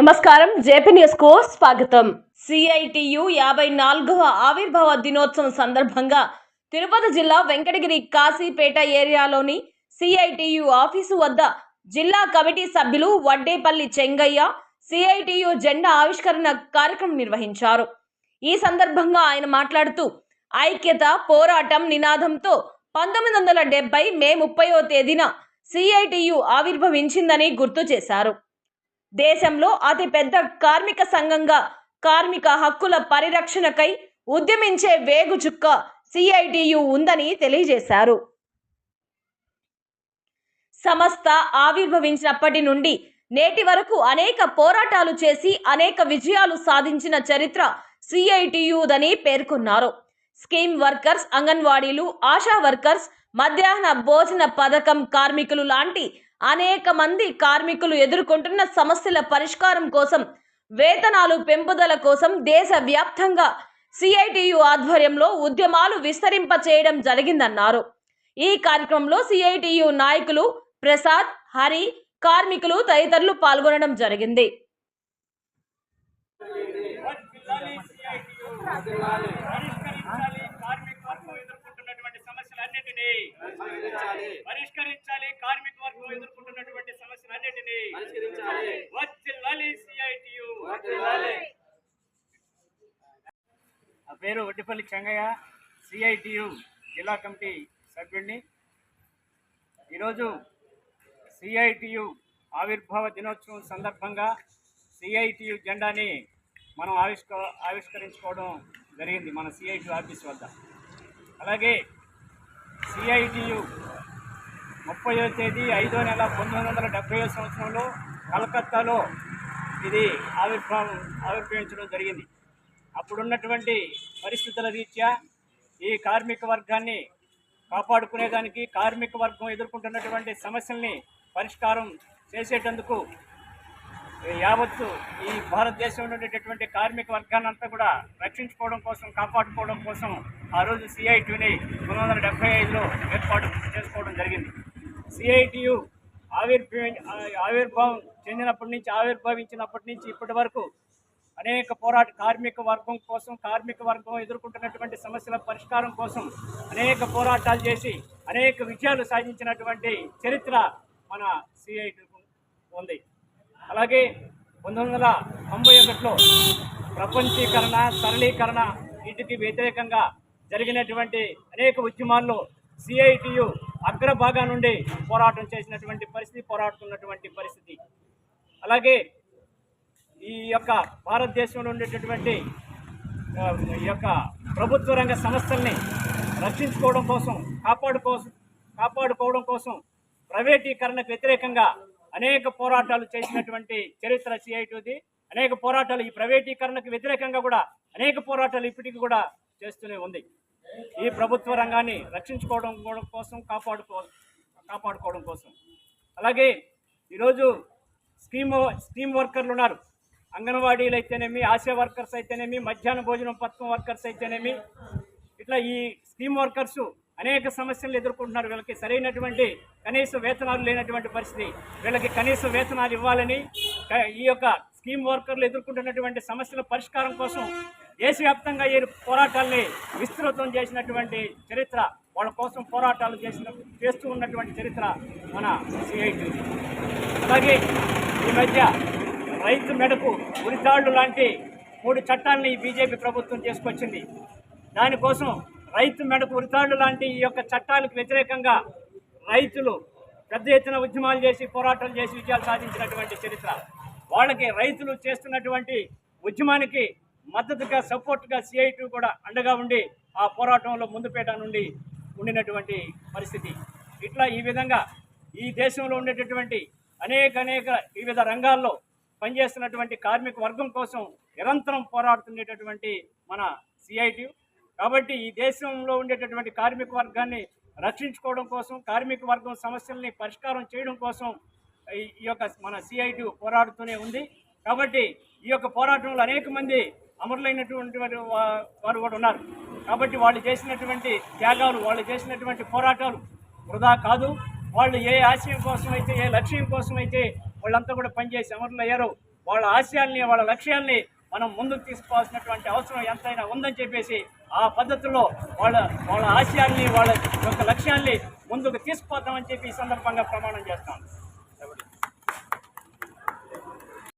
నమస్కారం. జేపీ న్యూస్కు స్వాగతం. సిఐటియు యాభై నాలుగవ ఆవిర్భావ దినోత్సవం సందర్భంగా తిరుపతి జిల్లా వెంకటగిరి కాశీపేట ఏరియాలోని సిఐటియు ఆఫీసు వద్ద జిల్లా కమిటీ సభ్యులు వడ్డేపల్లి చెంగయ్య సిఐటియు జెండా ఆవిష్కరణ కార్యక్రమం నిర్వహించారు. ఈ సందర్భంగా ఆయన మాట్లాడుతూ ఐక్యత పోరాటం నినాదంతో పంతొమ్మిది వందల డెబ్బై మే ముప్పయో తేదీన సిఐటియు ఆవిర్భవించిందని గుర్తు చేశారు. దేశంలో అతి పెద్ద కార్మిక సంఘంగా కార్మిక హక్కుల పరిరక్షణకై ఉద్యమించే వేగుచుక్క సిఐటియు ఉందని తెలియజేశారు. సంస్థ ఆవిర్భవించినప్పటి నుండి నేటి వరకు అనేక పోరాటాలు చేసి అనేక విజయాలు సాధించిన చరిత్ర సిఐటియుదని పేర్కొన్నారు. స్కీమ్ వర్కర్స్ అంగన్వాడీలు ఆశా వర్కర్స్ మధ్యాహ్న భోజన పథకం కార్మికులు లాంటి అనేక మంది కార్మికులు ఎదుర్కొంటున్న సమస్యల పరిష్కారం కోసం వేతనాలు పెంపుదల కోసం దేశవ్యాప్తంగా సిఐటియు ఆధ్వర్యంలో ఉద్యమాలు విస్తరింప చేయడం జరిగిందన్నారు. ఈ కార్యక్రమంలో సిఐటియు నాయకులు ప్రసాద్ హరి కార్మికులు తదితరులు పాల్గొనడం జరిగింది. పరిష్కరించాలి కార్మిక సమస్యలన్నిటినీ పరిష్కరించాలి. నా పేరు వడ్డిపల్లి చెంగయ్య సిఐటియు జిల్లా కమిటీ సభ్యుడిని ఈరోజు సిఐటియు ఆవిర్భావ దినోత్సవం సందర్భంగా సిఐటియు జెండాని మనం ఆవిష్క ఆవిష్కరించుకోవడం జరిగింది మన సిఐటియు ఆఫీస్ వద్ద. అలాగే సిఐటియు ముప్పయో తేదీ ఐదో నెల పంతొమ్మిది వందల డెబ్బై సంవత్సరంలో కలకత్తాలో ఇది ఆవిర్భావం ఆవిర్భవించడం జరిగింది. అప్పుడున్నటువంటి పరిస్థితుల రీత్యా ఈ కార్మిక వర్గాన్ని కాపాడుకునేదానికి కార్మిక వర్గం ఎదుర్కొంటున్నటువంటి సమస్యల్ని పరిష్కారం చేసేటందుకు యావత్తు ఈ భారతదేశంలో ఉండేటటువంటి కార్మిక వర్గాన్ని అంతా కూడా రక్షించుకోవడం కోసం కాపాడుకోవడం కోసం ఆ రోజు సిఐటిని పంతొమ్మిది వందల డెబ్బై ఐదులో ఏర్పాటు చేసుకోవడం జరిగింది. సిఐటియు ఆవిర్భవి ఆవిర్భావం చెందినప్పటి నుంచి ఆవిర్భవించినప్పటి నుంచి ఇప్పటి వరకు అనేక పోరాట కార్మిక వర్గం కోసం కార్మిక వర్గం ఎదుర్కొంటున్నటువంటి సమస్యల పరిష్కారం కోసం అనేక పోరాటాలు చేసి అనేక విజయాలు సాధించినటువంటి చరిత్ర మన సిఐటి ఉంది. అలాగే పంతొమ్మిది వందల తొంభై ఒకటిలో ప్రపంచీకరణ సరళీకరణ వీటికి వ్యతిరేకంగా జరిగినటువంటి అనేక ఉద్యమాల్లో సిఐటియు అగ్రభాగా నుండి పోరాటం చేసినటువంటి పరిస్థితి పోరాడుతున్నటువంటి పరిస్థితి. అలాగే ఈ యొక్క భారతదేశంలో ఉండేటటువంటి ఈ యొక్క ప్రభుత్వ రంగ సంస్థల్ని రక్షించుకోవడం కోసం కాపాడుకో కాపాడుకోవడం కోసం ప్రైవేటీకరణకు వ్యతిరేకంగా అనేక పోరాటాలు చేసినటువంటి చరిత్ర సిఐటిది అనేక పోరాటాలు ఈ ప్రైవేటీకరణకు వ్యతిరేకంగా కూడా అనేక పోరాటాలు ఇప్పటికీ కూడా చేస్తూనే ఉంది. ఈ ప్రభుత్వ రంగాన్ని రక్షించుకోవడం కోసం కాపాడుకో కాపాడుకోవడం కోసం. అలాగే ఈరోజు స్కీమ్ స్కీమ్ వర్కర్లు ఉన్నారు. అంగన్వాడీలు అయితేనేమి ఆశా వర్కర్స్ అయితేనేమి మధ్యాహ్న భోజనం పథకం వర్కర్స్ అయితేనేమి ఇట్లా ఈ స్కీమ్ వర్కర్స్ అనేక సమస్యలు ఎదుర్కొంటున్నారు. వీళ్ళకి సరైనటువంటి కనీస వేతనాలు లేనటువంటి పరిస్థితి. వీళ్ళకి కనీస వేతనాలు ఇవ్వాలని ఈ యొక్క స్కీమ్ వర్కర్లు ఎదుర్కొంటున్నటువంటి సమస్యల పరిష్కారం కోసం దేశవ్యాప్తంగా ఈ పోరాటాల్ని విస్తృతం చేసినటువంటి చరిత్ర వాళ్ళ కోసం పోరాటాలు చేసిన చేస్తూ ఉన్నటువంటి చరిత్ర మన సిఐటి అలాగే ఈ మధ్య రైతు మెడకు ఉరితాళ్ళు లాంటి మూడు చట్టాలని బీజేపీ ప్రభుత్వం చేసుకొచ్చింది. దానికోసం రైతు మెడకు ఉరితాళ్ళు లాంటి ఈ యొక్క చట్టాలకు వ్యతిరేకంగా రైతులు పెద్ద ఎత్తున ఉద్యమాలు చేసి పోరాటాలు చేసి విజయాలు సాధించినటువంటి చరిత్ర. వాళ్ళకి రైతులు చేస్తున్నటువంటి ఉద్యమానికి మద్దతుగా సపోర్ట్గా సిఐటి కూడా అండగా ఉండి ఆ పోరాటంలో ముందుపేట నుండి ఉండినటువంటి పరిస్థితి. ఇట్లా ఈ విధంగా ఈ దేశంలో ఉండేటటువంటి అనేక అనేక వివిధ రంగాల్లో పనిచేస్తున్నటువంటి కార్మిక వర్గం కోసం నిరంతరం పోరాడుతుండేటటువంటి మన సిఐటి కాబట్టి ఈ దేశంలో ఉండేటటువంటి కార్మిక వర్గాన్ని రక్షించుకోవడం కోసం కార్మిక వర్గం సమస్యల్ని పరిష్కారం చేయడం కోసం ఈ యొక్క మన సిఐటి పోరాడుతూనే ఉంది. కాబట్టి ఈ యొక్క పోరాటంలో అనేక మంది అమరులైనటువంటి వారు కూడా ఉన్నారు. కాబట్టి వాళ్ళు చేసినటువంటి త్యాగాలు వాళ్ళు చేసినటువంటి పోరాటాలు వృధా కాదు. వాళ్ళు ఏ ఆశయం కోసం అయితే ఏ లక్ష్యం కోసం అయితే వాళ్ళంతా కూడా పనిచేసి అమరులు అయ్యారో వాళ్ళ ఆశయాల్ని వాళ్ళ లక్ష్యాల్ని మనం ముందుకు తీసుకోవాల్సినటువంటి అవసరం ఎంతైనా ఉందని చెప్పేసి ఆ పద్ధతిలో వాళ్ళ వాళ్ళ ఆశయాల్ని వాళ్ళ యొక్క లక్ష్యాల్ని ముందుకు తీసుకుపోతామని చెప్పి ఈ సందర్భంగా ప్రమాణం చేస్తాం